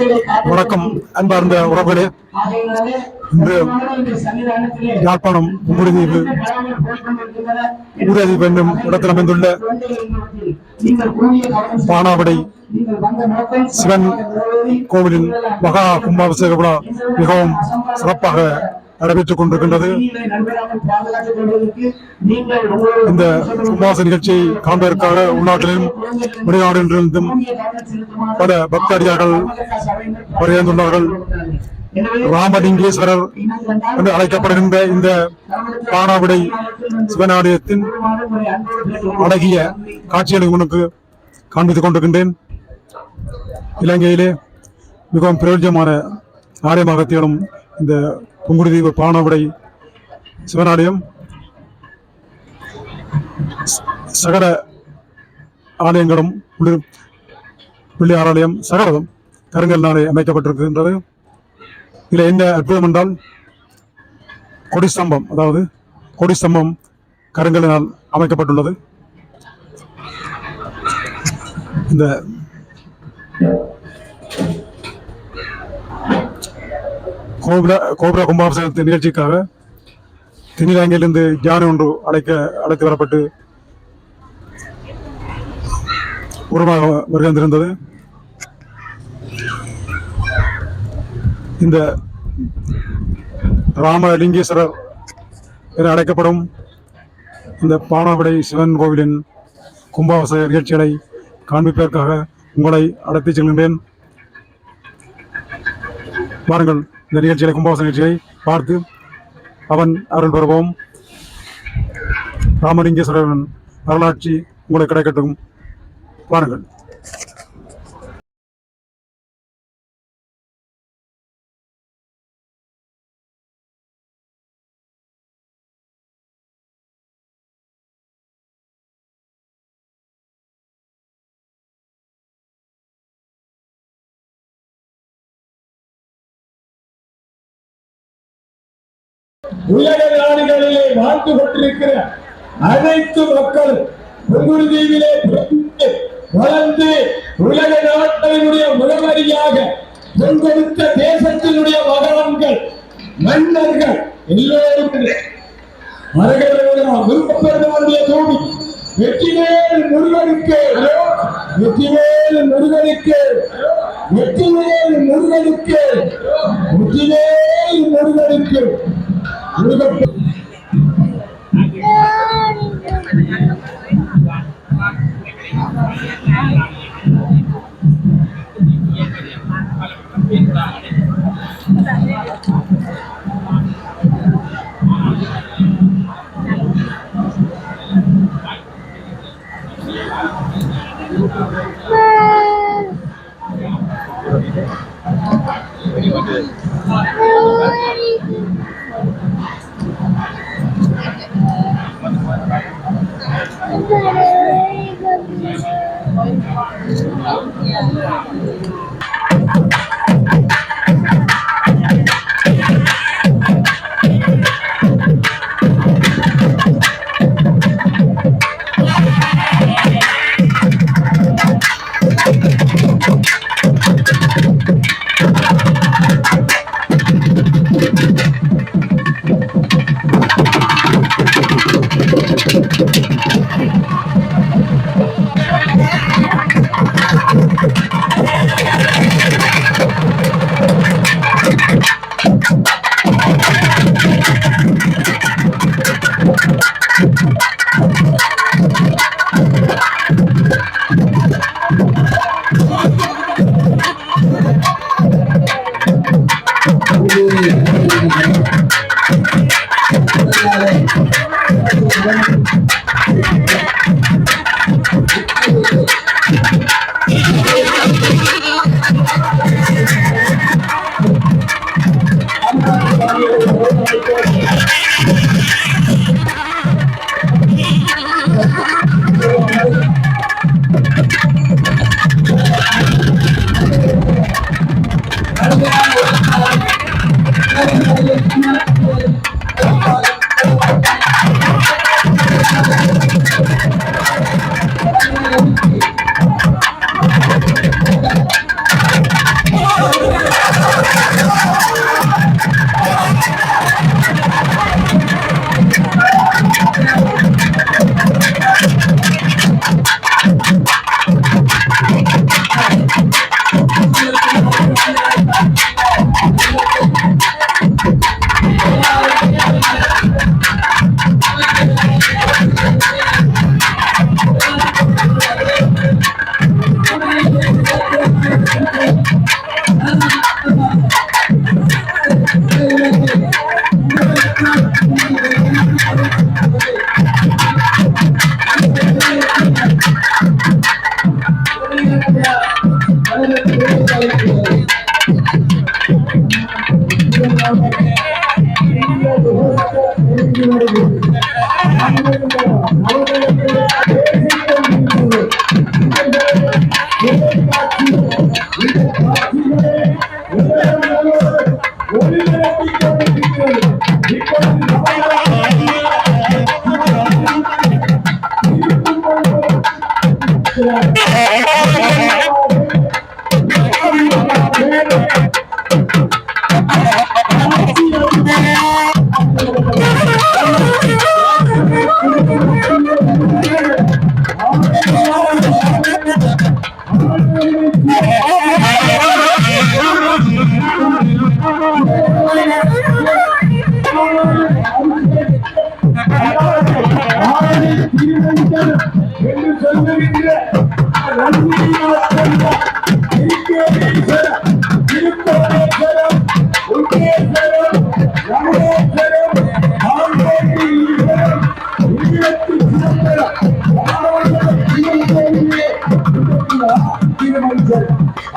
வணக்கம் அன்பார்ந்த உறவுகளே. இன்று யாழ்ப்பாணம் கும்புடிதீவு ஊரதி பெண்ணும் இடத்தில் அமைந்துள்ள பானாவடை சிவன் கோவிலின் மகா கும்பாபிஷேக விழா மிகவும் சிறப்பாக நடைபெற்றுக் கொண்டிருக்கின்றது. இந்த கும்பாச நிகழ்ச்சியை காண்பதற்காக உள்நாட்டிலும் வெளிநாடுகளிலிருந்தும் பல பக்தடியார்கள் வருகின்றுள்ளார்கள் ராமலிங்கேஸ்வரர் என்று அழைக்கப்படுகின்ற இந்த பானாவிடை சிவனாலயத்தின் அழகிய காட்சிகளை உனக்கு காண்பித்துக் கொண்டிருக்கின்றேன். இலங்கையிலே மிகவும் பிரயோஜனமான ஆலயமாக திகழும் இந்த புங்குடுதீவு பானாவிடை சிவனாலயம் சகட ஆலயங்களும் உள்ளிரு- பிள்ளையார் ஆலயம் சகலதும் கருங்கல்னாலே அமைக்கப்பட்டிருக்கின்றது. இதில் என்ன அற்புதம் என்றால் கொடி ஸ்தம்பம் அதாவது கொடி ஸ்தம்பம் கருங்கலினால் அமைக்கப்பட்டுள்ளது. இந்த கோபுர கோபுர கும்பாபிஷேகத்தின் நிகழ்ச்சிக்காக தென்னிலங்கையிலிருந்து ஜானி ஒன்று அழைக்க அழைத்து வரப்பட்டு உருவாக வருகின்றிருந்தது. இந்த ராமலிங்கேஸ்வரர் என அழைக்கப்படும் இந்த பானாவிடை சிவன் கோவிலின் கும்பாவச நிகழ்ச்சிகளை காண்பிப்பதற்காக உங்களை அழைத்துச் செல்கின்றேன். வாருங்கள். இந்த நிகழ்ச்சிகளை கும்பாபிஷேக நிகழ்ச்சியை பார்த்து அவன் அருள் பெறுவோம். ராமலிங்கேஸ்வரன் வரலாட்சி உங்களுக்கு கிடைக்கட்டும். வாருங்கள். உலக நாடுகளிலே வாழ்ந்து கொண்டிருக்கிற அனைத்து மக்கள் பொங்குரு பிறந்து வளர்ந்து உலக நாட்டினுடைய முகவரியாக பொங்கெடுத்த தேசத்தினுடைய மகன்கள் மன்னர்கள் எல்லோரும் மரகதவர்கள் விருப்பப்பெருமானுடைய தோடி வெற்றிவேல் முருகனுக்கு. வெற்றிவேல் முருகனுக்கு. வெற்றிவேல் முருகனுக்கு. வெற்றிவேல் முருகனுக்கு. முருகன் Thank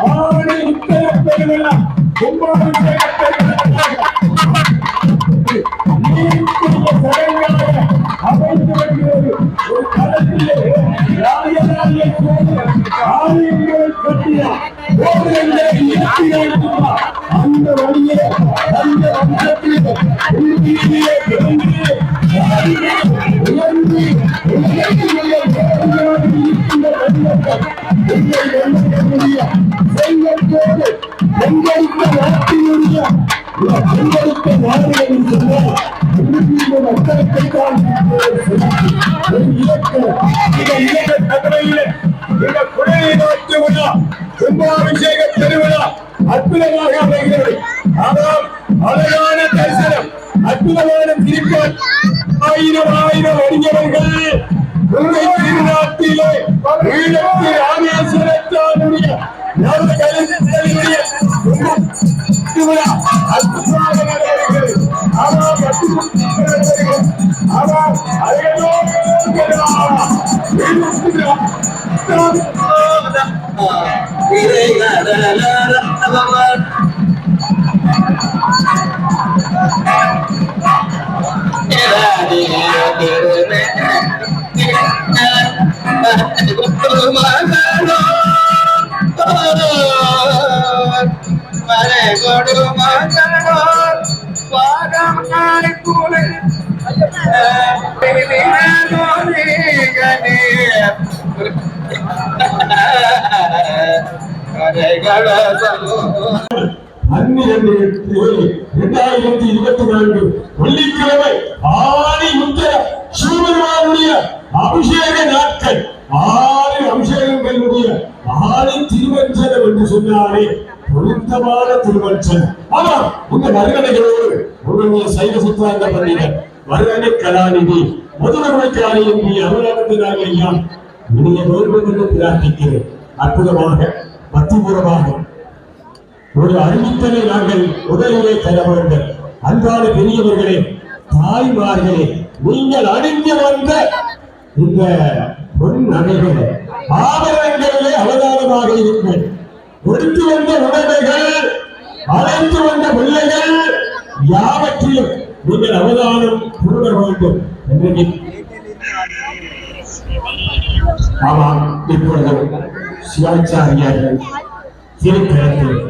ஆவணி உத்தரவு பெருமெல்லாம் ஒன்பது Yeah. உண்மை திருநாட்டிலே ஈழத்து ராமேஸ்வரத்தானுடைய நல்ல கலைஞர்களுடைய திருவிழா அற்புதமாக நடைபெறுகிறது ஆனால் அற்புதமாக நடைபெறுகிறது ஆனால் அழகோ பன்னிரண்டு எட்டு இரண்டாயிரத்தி இருபத்தி நான்கு வெள்ளிக்கிழமை ஆணி முத்திர சிவபெருமானுடைய அபிஷேக நாட்கள் ஆறு அபிஷேகங்களுடைய ஆறு திருவஞ்சனம் என்று சொன்னாலே பொருத்தமான திருவஞ்சனம். ஆமா உங்க வருகணைகளோடு உங்களுடைய சைவ சித்தாந்த பண்டிதர் வருகணை கலாநிதி முதல்வரை என்று அமலாக்கத்தினாக ஐயா இனிய வேண்டும் என்று பிரார்த்திக்கிறேன். அற்புதமாக பக்திபூர்வமாக. ஒரு அறிவித்தலை நாங்கள் உடலிலே தர வேண்டும். அன்றாட பெரியவர்களே தாய்மார்களே நீங்கள் அணிந்து வந்த இந்த பொன் நகைகள் ஆபரணங்களிலே அவதானமாக இருங்கள் கொடுத்து வந்த உடமைகள் அழைத்து வந்த பிள்ளைகள் யாவற்றிலும் நீங்கள் அவதானம் கூற வேண்டும் என்று ஆமாம் இப்பொழுது சிவாச்சாரியார்கள் திருத்தலத்தில்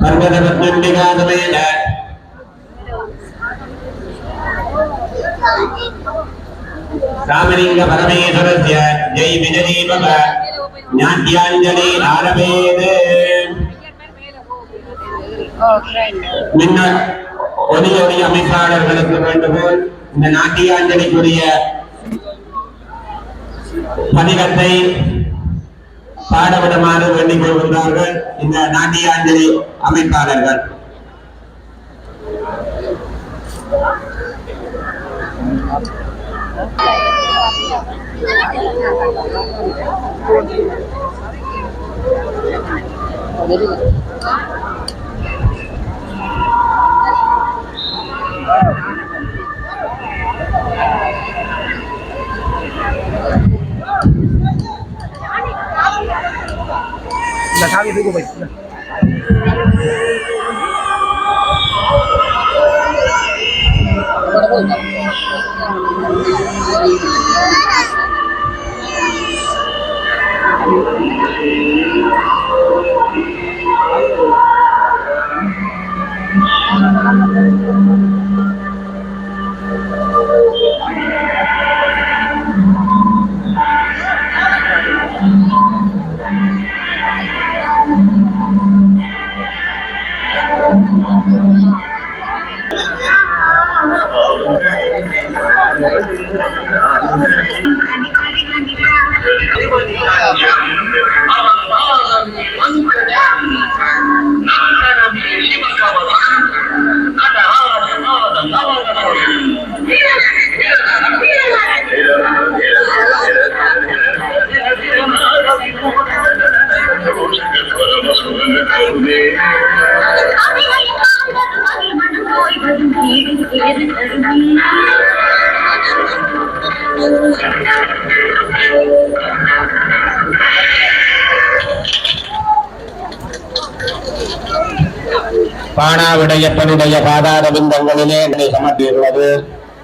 பர்வதபத்மம்பிகாதமேன ராமலிங்க பரமேஸ்வரஸ்ய ஜெய் விஜயீ பவ ஞாத்யாஞ்சலி ஆரபேது முன்னர் ஒளி அமைப்பாளர்களுக்கு வேண்டுகோள் இந்த நாட்டியாஞ்சலிக்குரிய பதிகத்தை பாடவிடுமாறு வேண்டிக் கொள்கின்றார்கள் இந்த நாட்டியாஞ்சலி அமைப்பாளர்கள். 那他们这个位置。பாணாவிடையப்பனுடைய பாதார விந்தங்களிலே என்னை சமர்த்தியுள்ளது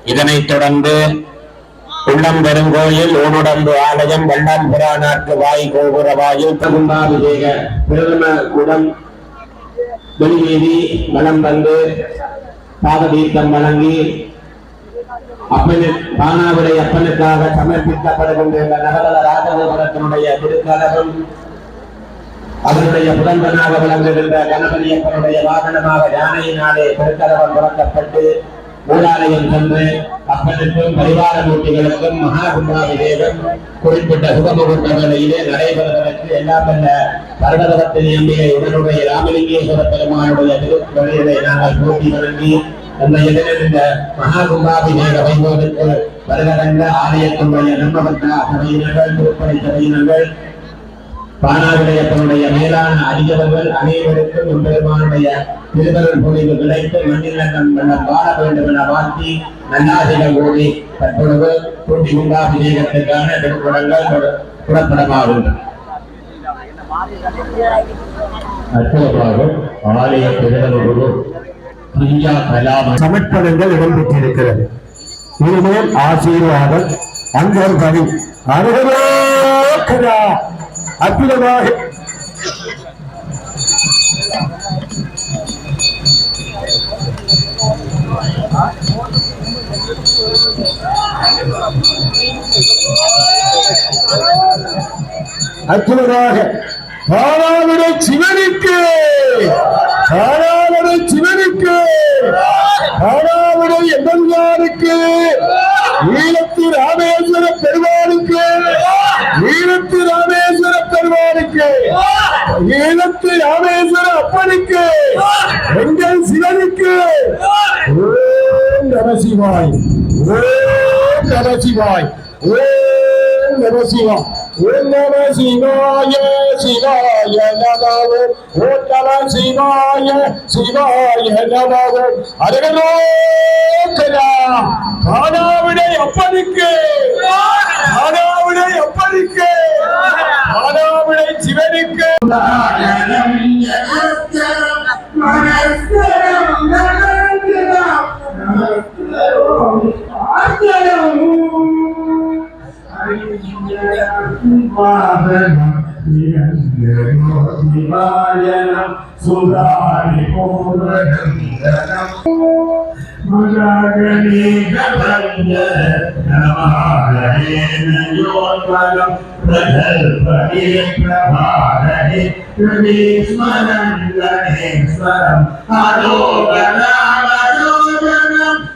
இதனைத் தொடர்ந்து உள்ளம் பெருங்கோயில் ஊனுடம்பு ஆலயம் வண்ணம் புறாநாட்டு வாய் கோபுர வாயில் தகுந்தாபிஷேக பிரதம குடம் வெளியேறி வலம் வந்து பாததீர்த்தம் வழங்கி அப்பனு பானாவிடை அப்பனுக்காக சமர்ப்பிக்கப்படுகின்ற நகரல ராஜகோபுரத்தினுடைய திருக்கலகம் அவருடைய புதல்வனாக விளங்குகின்ற கணபதியப்பனுடைய வாகனமாக யானையினாலே திருக்கலகம் துறக்கப்பட்டு ஊராலயம் சென்று அப்பனுக்கும் பரிவார மூர்த்திகளுக்கும் மகா குறிப்பிட்ட சுகமுகூர்த்த வேளையிலே நடைபெறுவதற்கு எல்லாம் வல்ல பரவதத்தின் அம்பிகை உடனுடைய ராமலிங்கேஸ்வர பெருமானுடைய திருவழிகளை நாங்கள் போட்டி வழங்கி அந்த எதிரில் இந்த மகா வைபவத்திற்கு வருகிறந்த ஆலயத்தினுடைய நம்பவந்த சபையினர்கள் திருப்பணி சபையினர்கள் பானாவிடயத்தினுடைய மேலான அறிஞர்கள் அனைவருக்கும் எம்பெருமானுடைய திருமகள் பொழிவு கிடைத்து மண்ணிலக்கம் வண்ணம் வாழ வேண்டும் என வாழ்த்தி நன்னாசிகள் கூடி தற்பொழுது கூட்டி குண்டாபிஷேகத்துக்கான திருக்குடங்கள் புறப்படமாகின்றன அற்புதமாக ஆலய திருடகுரு பிரியா கலாம சமர்ப்பணங்கள் இடம்பெற்றிருக்கிறது. இனிமேல் ஆசீர்வாதம் அங்கர் பணி அருகரா அற்புதமாக அற்புதமாக. பாலாவிட சிவனுக்கு. பாலாவிட சிவனுக்கு. பாலாவிட எம்பெருமானுக்கு. ஈழத்து ராமேஸ்வர பெருமானுக்கு. ஈழத்து ராம பெருமானுக்கு ஈழத்து ராமேஸ்வர அப்பனுக்கு. எங்கள் சிவனுக்கு. ஓம் நம சிவாய். ஓம் நம ஓம் ஓம் நம சிவாய சிவாய ஓம் நம சிவாய சிவாய காணாவிடை அப்பனுக்கு. மாதாவிடை அப்பனுக்கு மாதாவிடை சிவனுக்கு. சுதாரி பூர்வநந்தனம் బలం ప్రగల్పే ప్రభారే హృదయస్మరం గణేశ్వరం అలోకనామయోజనం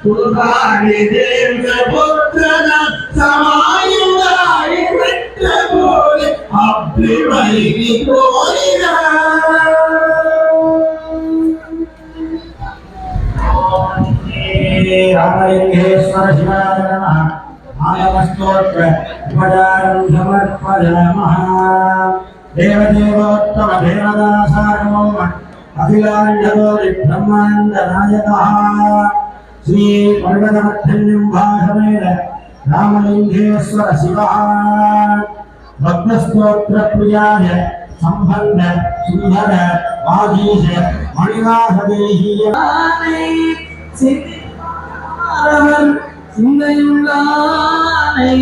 పురాణి దేవపుత్రన సమాయుడాయి పెట్టబోలి అభ్యుమైని కోరినా. రామలింగేశ్వర శివాయ నమ. మానవ స్తోత్ర. नमः मानवस्तोत्र उपचारं समर्पयामः देवदेवोत्तम देवदासागमो अखिलाण्डगोरि ब्रह्माण्डनायकः श्री पर्वतमध्यन्यं भाषमेन रामलिङ्गेश्वर शिवः भक्तस्तोत्रप्रियाय सम्बन्ध सुन्दर आधीश मणिवासदेहीय சிந்தாரவர் சிந்தையுள்ளானை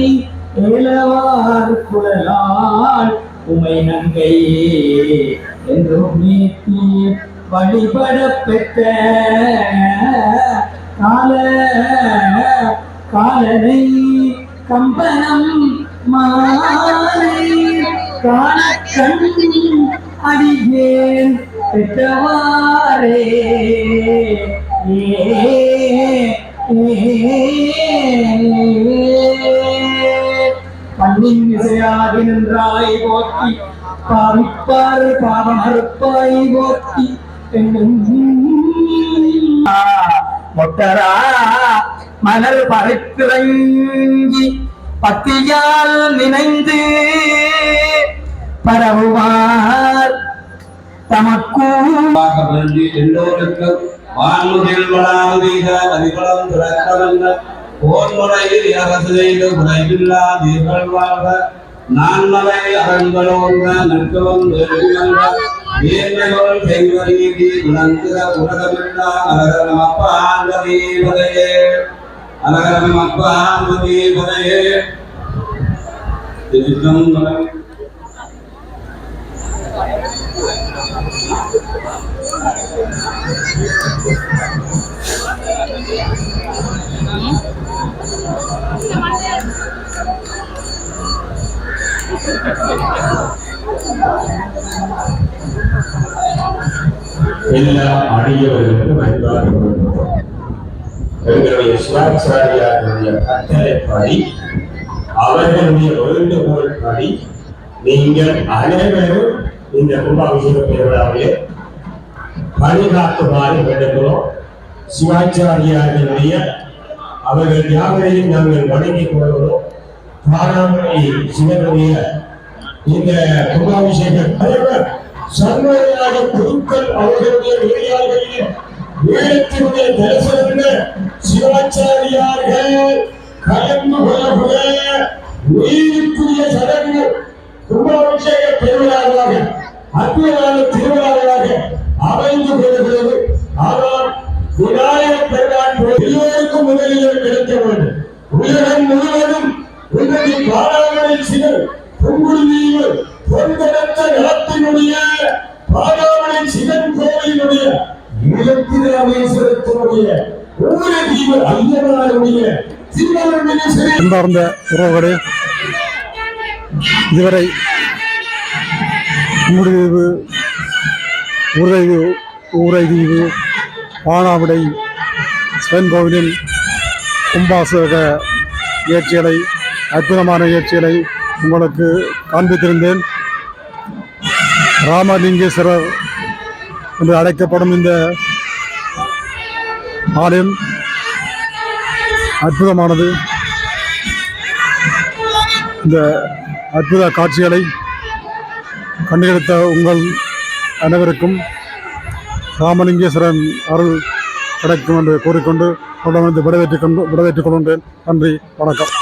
இளவார் குழலால் உமை நங்கை என்றும் நீத்தி வழிபட பெற்ற கால காலனை கம்பனம் மாலை காண கண் அடிகேன் பெற்றவாரே ஏ ஏ. இசையாகி நின்றாய் போற்றி பாவிப்பார் பாவம் அறுப்பாய் போற்றி மொட்டரா மலர் பறைத்திறங்கி பத்தியால் நினைந்து பரவுவார் வேண்டி எல்லோருக்கும் வான்முகில் வளாதீக அதிபலம் திறக்கவல்ல போன்முறையில் முறையில் செய்து குறைவில்லா தீர்கள் வாழ்க. நான்மலை அரண்களோங்க நட்பவம் நெருங்கிவந்த ஏழைகள் செய்வரீதி உணர்ந்த உலகமெல்லாம் அலகரம் அப்பா அலகரம் அப்பா எல்லா அடியவர்களுக்கும் அன்பாக வணக்கம். எங்களுடைய சிவாச்சாரியாருடைய கட்டளைப்படி அவர்களுடைய வேண்டுகோள் படி நீங்கள் அனைவரும் இந்த கும்பாபிஷேக பெருவிழாவிலே பாதுகாக்குமாறு வேண்டுகிறோம் சிவாச்சாரியார்களுடைய அவர்கள் யாவரையும் நாங்கள் வணங்கிக் கொள்கிறோம் பாராமணி சிவனுடைய இந்த கும்பாபிஷேக தலைவர் சர்வதேச குருக்கள் அவர்களுடைய வெளியாளர்களில் வேதத்தினுடைய தரிசனத்தில் சிவாச்சாரியார்கள் கலந்து கொள்ளக்கூடிய உயிருக்குரிய சடங்கு கும்பாபிஷேக பெருவிழாவாக அற்புதமான திருவிழாவாக அமைந்து கொள்கிறது சிவர் பொங்குடிதீவு நிலத்தினுடைய பாராமணி சிவன் தீவு ஐயனாருடைய அன்பார்ந்த உறவுகளே இதுவரை முடிவு உரைவு ஊரைதீவு பானாவிடை சிவன் கோவிலின் கும்பாசக நிகழ்ச்சிகளை அற்புதமான நிகழ்ச்சிகளை உங்களுக்கு காண்பித்திருந்தேன். ராமலிங்கேஸ்வரர் என்று அழைக்கப்படும் இந்த ஆலயம் அற்புதமானது. இந்த அற்புத காட்சிகளை கண்டுகெடுத்த உங்கள் அனைவருக்கும் ராமலிங்கேஸ்வரன் அருள் கிடைக்கும் என்று கூறிக்கொண்டு உடனே விடைபெற்றுக் கொண்டு விடைபெற்றுக் கொள்கின்றேன். நன்றி வணக்கம்.